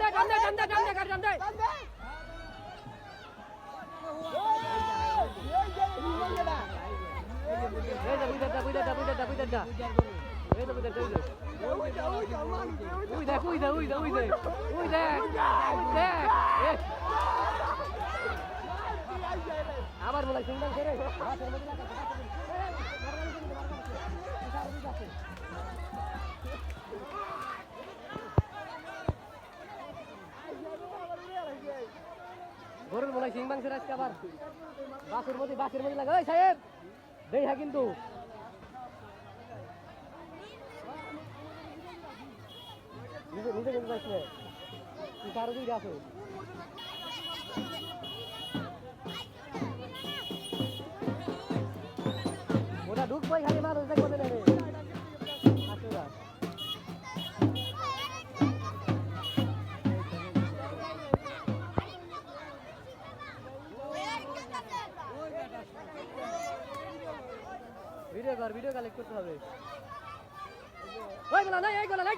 দে টান দে টান দে টান দে গাড়ি টান দে এই যে বুইদা বুইদা বুইদা বুইদা এই যে বুইদা বুইদা উই দেখ উই দেখ উই দেখ উই দেখ উই দেখ দেখ এ আবার বলাই সিংডাল করে গরুর বলাই সিং মাংসের আজকে আবার বাসের মধ্যে বাসের মধ্যে লাগা। ওই সাহেব দেখা নিজে কিন্তু ওটা খালি মানুষ দেখব ভিডিও কর, ভিডিও কালেক্ট করতে হবে। ওই গলা নাই এই গলা নাই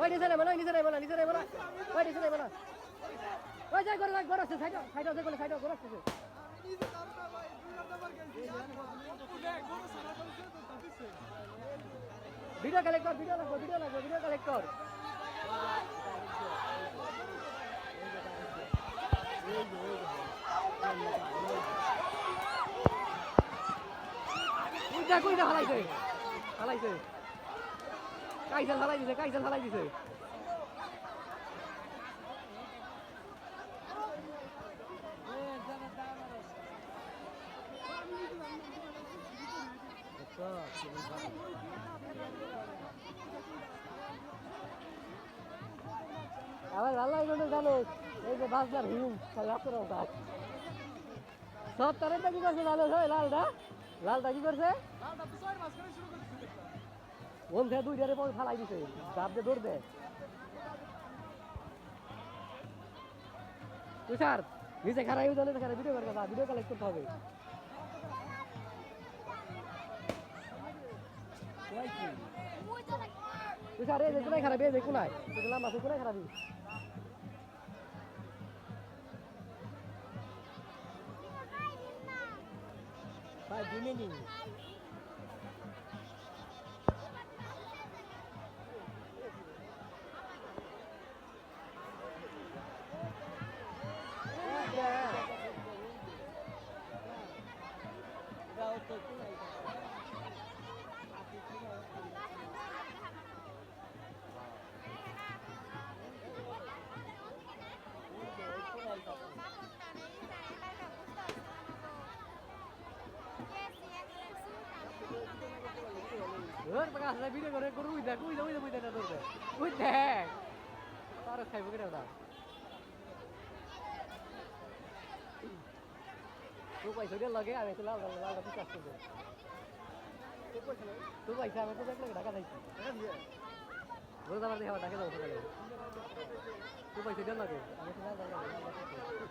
ওই নিচে নাই বলা নিচে নাই বলা নাই বলা। ওই নিচে নাই বলা। ওই যাই করে ঘর আসছে সাইড সাইড আছে বলে সাইড ঘর আসছে ভিডিও কালেক্ট কর, ভিডিও লাগবে ভিডিও লাগবে ভিডিও কালেক্ট কর। কুইটা কুইটা ফালাইছে ফালাইছে কাইসাল ফালাই দিছে, কাইসাল ফালাই দিছে। আবার ভালো জানো, এই যে বাসদার হিম রাস্তার কাজ সব তারেরটা কি করছে? জানো ওই লালটা? লালটা কি করছে? ওম থেকে দুই পরে ফালাই দিছে। ডাব দিয়ে দৌড় দে। তুষার নিচে খারাপ হয়ে জানে খারাপ ভিডিও করতে ভিডিও কালেক্ট করতে হবে। তুষার এই যে কোনায় খারাপ এই যে কোনায়। দেখলাম আছে Побили линию. Да, вот это, ধর আসলে ভিডিও করে, গরু উই দেখ উই দেখ উই দেখ উই দেখ উই দেখ তার খাইব কেন ওটা? তুই পয়সা দিয়ে লাগে, আমি তো লাল লাল লাল পিস আসতে দে তুই পয়সা আমি তো দেখলে ঢাকা যাইছি। বলে আমার দেখা ঢাকা যাব তুই পয়সা দিয়ে লাগে, আমি তো লাল লাল লাল লাল